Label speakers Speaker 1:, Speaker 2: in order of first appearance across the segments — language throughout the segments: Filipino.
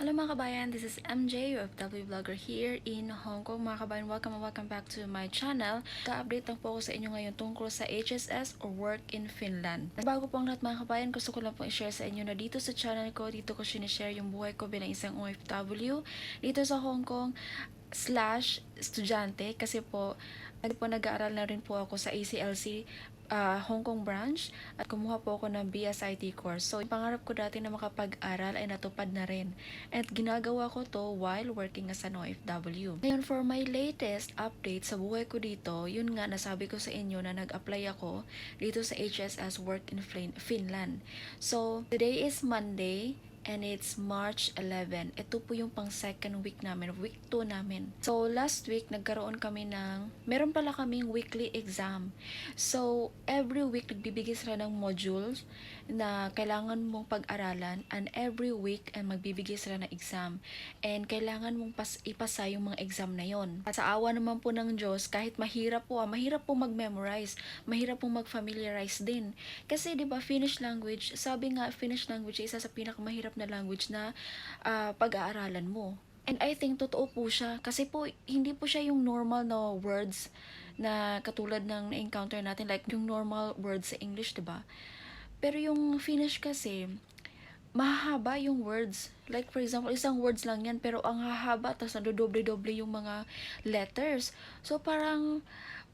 Speaker 1: Hello mga kabayan, this is MJ, UFW vlogger here in Hong Kong. Mga kabayan, welcome and welcome back to my channel. Ka-update lang po ako sa inyo ngayon tungkol sa HSS or Work in Finland. Bago po ang lahat mga kabayan, gusto ko lang po i-share sa inyo na dito sa channel ko, dito ko sinishare yung buhay ko bilang isang OFW dito sa Hong Kong slash estudyante kasi po po nag-aaral na rin po ako sa ACLC ah, Hong Kong branch at kumuha po ako ng BSIT course. So, yung pangarap ko dati na makapag-aral ay natupad na rin. At ginagawa ko to while working as an OFW. Ngayon, for my latest update sa buhay ko dito, yun nga, nasabi ko sa inyo na nag-apply ako dito sa HSS Work in Fin- Finland. So, today is Monday and it's March 11. Ito po yung pang second week namin, week 2 namin. So, last week, nagkaroon kami ng, meron pala kaming weekly exam. So, every week, nagbibigay sila ng modules na kailangan mong pag-aralan and every week, ay magbibigay sila ng exam. And kailangan mong pas ipasa yung mga exam na yon. At sa awa naman po ng Diyos, kahit mahirap po, ah, mahirap po mag-memorize, mahirap po mag-familiarize din. Kasi 'di ba Finnish language, sabi nga Finnish language isa sa pinakamahirap na language na ah, pag-aaralan mo. And I think totoo po siya kasi po hindi po siya yung normal na words na katulad ng na-encounter natin like yung normal words sa English, 'di ba? Pero yung Finnish kasi mahaba yung words. Like for example, isang words lang yan pero ang hahaba tapos nadodoble-doble yung mga letters. So parang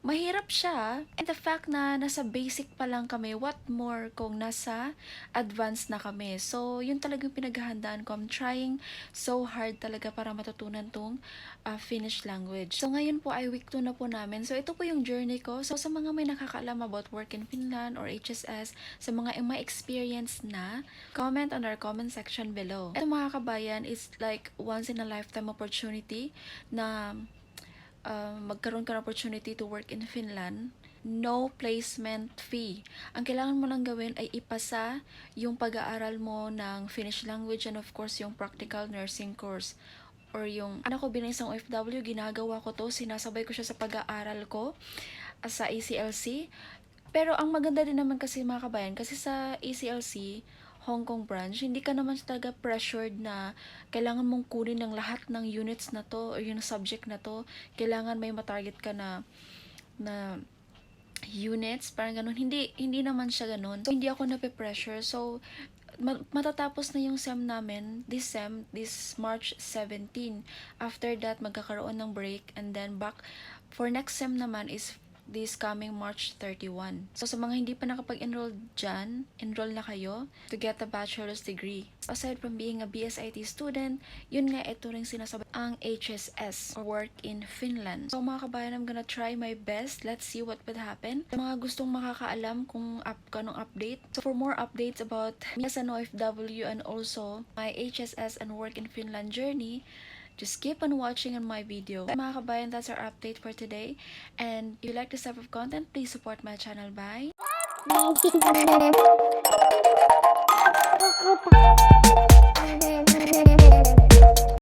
Speaker 1: mahirap siya. And the fact na nasa basic pa lang kami, what more kung nasa advanced na kami. So, yun talagang pinaghahandaan ko. I'm trying so hard talaga para matutunan tong uh, Finnish language. So, ngayon po ay week 2 na po namin. So, ito po yung journey ko. So, sa mga may nakakaalam about work in Finland or HSS, sa mga may experience na, comment on our comment section below. Ito mga kabayan, is like once in a lifetime opportunity na uh, magkaroon ka ng opportunity to work in Finland, no placement fee. Ang kailangan mo lang gawin ay ipasa yung pag-aaral mo ng Finnish language and of course yung practical nursing course or yung ano ko bilang isang OFW, ginagawa ko to, sinasabay ko siya sa pag-aaral ko ah, sa ACLC. Pero ang maganda din naman kasi mga kabayan, kasi sa ACLC, Hong Kong branch, hindi ka naman talaga pressured na kailangan mong kunin ng lahat ng units na to or yung subject na to. Kailangan may matarget ka na na units, parang ganun. Hindi, hindi naman siya ganun. So, hindi ako nape-pressure. So, ma- matatapos na yung SEM namin, this SEM, this March 17. After that, magkakaroon ng break and then back for next SEM naman is this coming March 31. So, sa mga hindi pa nakapag-enroll dyan, enroll na kayo to get a bachelor's degree. Aside from being a BSIT student, yun nga ito rin sinasabi ang HSS or work in Finland. So, mga kabayan, I'm gonna try my best. Let's see what would happen. Sa mga gustong makakaalam kung up kanong update. So, for more updates about me as an OFW and also my HSS and work in Finland journey, Just keep on watching on my video. Mga kabayan, that's our update for today. And if you like this type of content, please support my channel by
Speaker 2: Bye.